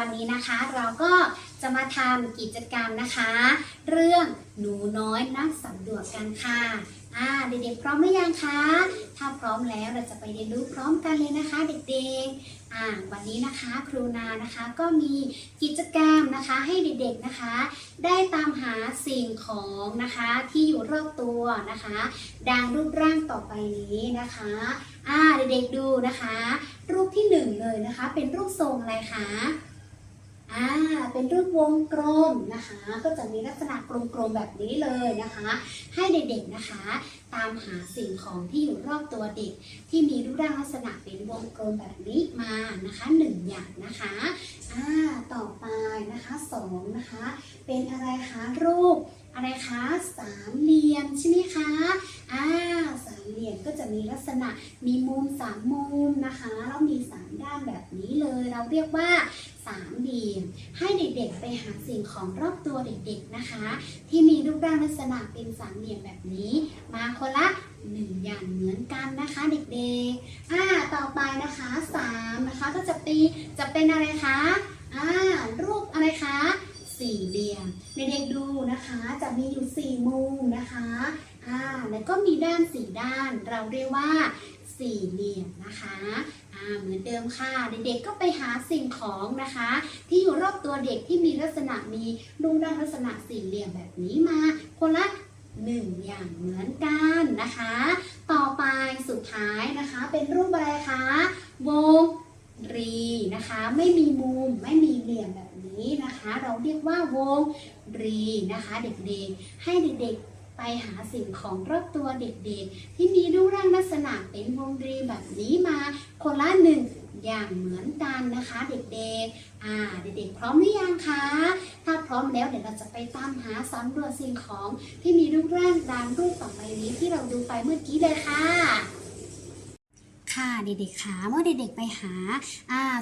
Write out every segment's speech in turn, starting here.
วันนี้นะคะ เราก็จะมาทำกิจกรรมนะคะ เรื่องหนูน้อยนักสำรวจกันค่ะอ่าเด็กๆพร้อมหรือยังคะ ถ้าพร้อมแล้วเราจะไปเรียนรู้พร้อมกันเลยนะคะ เด็กๆอ่าวันนี้นะคะครูนานะคะก็มีกิจกรรมนะคะให้เด็กๆนะคะ ได้ตามหาสิ่งของนะคะที่อยู่รอบตัวนะคะ ดังรูปร่างต่อไปนี้นะคะอ่าเด็กๆดูนะคะ รูปที่หนึ่งเลยนะคะ เป็นรูปทรงอะไรคะ อ่า เป็นรูปวงกลมนะคะ ก็จะมีลักษณะกลมๆแบบนี้เลยนะคะ ให้เด็กๆนะคะ ตามหาสิ่งของที่อยู่รอบตัวเด็ก ที่มีรูปร่างลักษณะเป็นวงกลมแบบนี้มานะคะหนึ่งอย่างนะคะอ่าต่อไปนะคะสองนะคะ เป็นอะไรคะรูป อะไรคะสามเหลี่ยมใช่ไหมคะอ่าสามเหลี่ยมก็จะมีลักษณะมีมุมสามมุมนะคะแล้วมีสามด้านแบบนี้เลย เราเรียกว่าสามเหลี่ยมให้เด็กๆ ไปหาสิ่งของรอบตัวเด็กๆนะคะ ที่มีรูปร่างลักษณะเป็นสามเหลี่ยมแบบนี้ มาคนละหนึ่งอย่างเหมือนกันนะคะเด็กๆอ่าต่อไปนะคะสามนะคะก็จะปีจะเป็นอะไรคะอ่ารูปอะไรคะ สี่เหลี่ยมเด็กๆดูนะคะ จะมีอยู่สี่มุมนะคะอ่าแล้วก็มีด้านสี่ด้าน เราเรียกว่าสี่เหลี่ยมนะคะอ่าเหมือนเดิมค่ะเด็กๆก็ไปหาสิ่งของนะคะ ที่อยู่รอบตัวเด็กที่มีลักษณะมีรูปร่างลักษณะสี่เหลี่ยมแบบนี้มา คนละหนึ่งอย่างเหมือนกันนะคะ ต่อไปสุดท้ายนะคะเป็นรูปอะไรคะวงรีนะคะ ไม่มีมุมไม่มีเหลี่ยมแบบ นี้นะคะ เราเรียกว่าวงรีนะคะเด็กๆ ให้เด็กๆไปหาสิ่งของรอบตัวเด็กๆ ที่มีรูปร่างลักษณะเป็นวงรีแบบนี้มาคนละหนึ่งอย่างเหมือนกันนะคะเด็กๆ อ่าเด็กๆ พร้อมหรือยังคะ ถ้าพร้อมแล้วเดี๋ยวเราจะไปตามหาสำรวจสิ่งของที่มีรูปร่างตามรูปต่อไปนี้ที่เราดูไปเมื่อกี้เลยค่ะ ค่ะเด็กๆคะเมื่อเด็กๆไปหา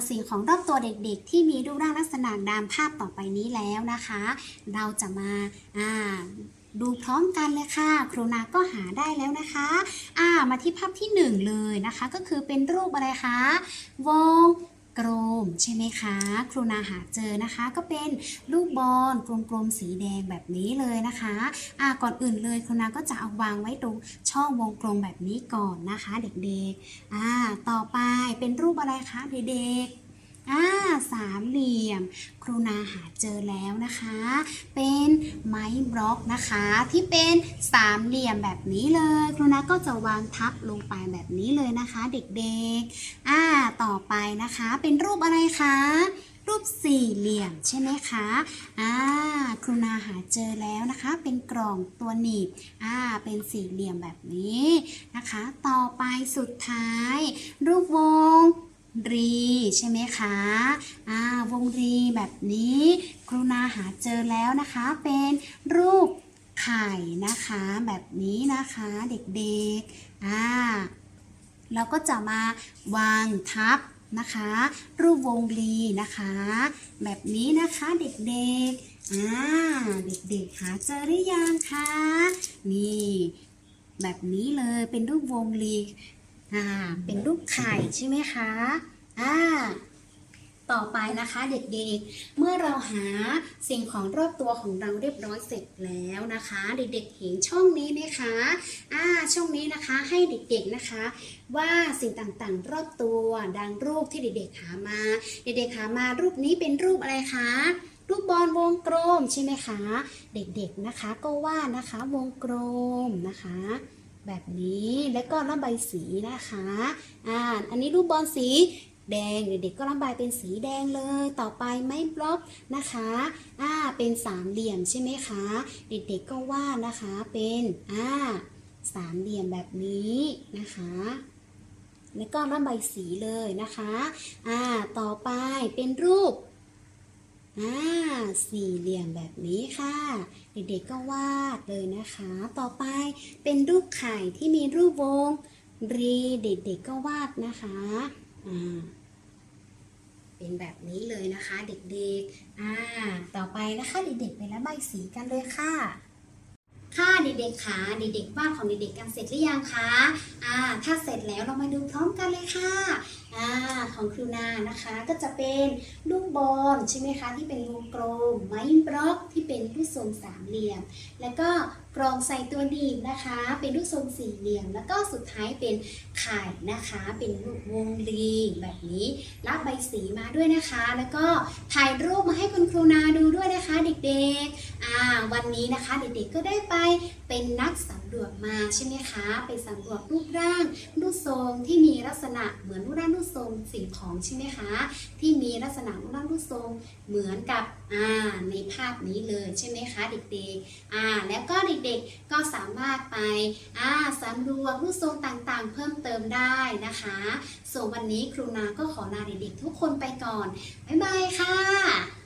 สิ่งของรอบตัวเด็กๆ ที่มีรูปร่างลักษณะตามภาพต่อไปนี้แล้วนะคะ เราจะมาดูพร้อมกันเลยค่ะ ครูนาก็หาได้แล้วนะคะ อ่ามาที่ภาพที่หนึ่งเลยนะคะ ก็คือเป็นรูปอะไรคะวง กลมใช่ไหมคะ ครูนาหาเจอนะคะ ก็เป็นลูกบอลกลมๆสีแดงแบบนี้เลยนะคะอ่าก่อนอื่นเลยครูนาก็จะเอาวางไว้ตรงช่องวงกลมแบบนี้ก่อนนะคะ เด็กๆอ่าต่อไปเป็นรูปอะไรคะเด็กๆ อ่าสามเหลี่ยม ครูนาหาเจอแล้วนะคะ เป็นไม้บล็อกนะคะ ที่เป็นสามเหลี่ยมแบบนี้เลย ครูนาก็จะวางทับลงไปแบบนี้เลยนะคะ เด็กๆอ่าต่อไปนะคะ เป็นรูปอะไรคะรูปสี่เหลี่ยมใช่ไหมคะ อ่า ครูนาหาเจอแล้วนะคะ เป็นกล่องตัวหนีบ อ่า เป็นสี่เหลี่ยมแบบนี้นะคะ ต่อไปสุดท้าย รูปวง รีใช่ไหมคะอ่าวงรีแบบนี้ ครูนาหาเจอแล้วนะคะ เป็นรูปไข่นะคะแบบนี้นะคะเด็กๆอ่าเราก็จะมาวางทับนะคะ รูปวงรีนะคะ แบบนี้นะคะเด็กๆอ่าเด็กๆหาเจอหรือยังคะนี่แบบนี้เลยเป็นรูปวงรี อ่าเป็นรูปไข่ใช่ไหมคะอ่าต่อไปนะคะเด็กๆ เมื่อเราหาสิ่งของรอบตัวของเราเรียบร้อยเสร็จแล้วนะคะ เด็กๆเห็นช่องนี้ไหมคะอ่าช่องนี้นะคะให้เด็กๆนะคะ ว่าสิ่งต่างๆ รอบตัวดังรูปที่เด็กๆหามา เด็กๆหามารูปนี้เป็นรูปอะไรคะรูปบอลวงกลมใช่ไหมคะ เด็กๆนะคะก็วาดนะคะวงกลมนะคะ แบบนี้แล้วก็ระบายสีนะคะอ่าอันนี้รูปบอลสีแดงเด็กๆก็ระบายเป็นสีแดงเลย ต่อไปไม้บล็อกนะคะอ่าเป็นสามเหลี่ยมใช่ไหมคะ เด็กๆก็วาดนะคะเป็นอ่าสามเหลี่ยมแบบนี้นะคะแล้วก็ระบายสีเลยนะคะ อ่า ต่อไปเป็นรูป อ่าสี่เหลี่ยมแบบนี้ค่ะ เด็กๆก็วาดเลยนะคะ ต่อไปเป็นรูปไข่ที่มีรูปวงรีเด็กๆก็วาดนะคะอ่าเป็นแบบนี้เลยนะคะ เด็กๆอ่าต่อไปนะคะ เด็กๆไประบายสีกันเลยค่ะ ค่ะเด็กๆค่ะเด็กๆวาดของเด็กๆกันเสร็จหรือยังคะอ่าถ้าเสร็จแล้วเรามาดูพร้อมกันเลยค่ะอ่าของครูนานะคะก็จะเป็นลูกบอลใช่ไหมคะที่เป็นวงกลมไม้บล็อกที่เป็นรูปทรงสามเหลี่ยม แล้วก็กรองใส่ตัวหนีบนะคะ เป็นรูปทรงสี่เหลี่ยม แล้วก็สุดท้ายเป็นไข่นะคะ เป็นรูปวงรีแบบนี้รับใบสีมาด้วยนะคะ แล้วก็ถ่ายรูปมาให้คุณครูนาดูด้วยนะคะ เด็กๆอ่าวันนี้นะคะ เด็กๆก็ได้ไปเป็นนักสำรวจมาใช่ไหมคะ ไปสำรวจรูปร่างรูปทรงที่มีลักษณะเหมือนรูปร่างรูปทรงสิ่งของใช่ไหมคะ ที่มีลักษณะรูปร่างรูปทรงเหมือนกับอ่าในภาพนี้เลยใช่ไหมคะเด็กๆอ่าแล้วก็เด็กๆก็สามารถไปอ่าสำรวจรูปทรงต่างๆ เพิ่มเติมได้นะคะส่วนวันนี้ครูนาก็ขอลาเด็กๆทุกคนไปก่อนบ๊ายบายค่ะ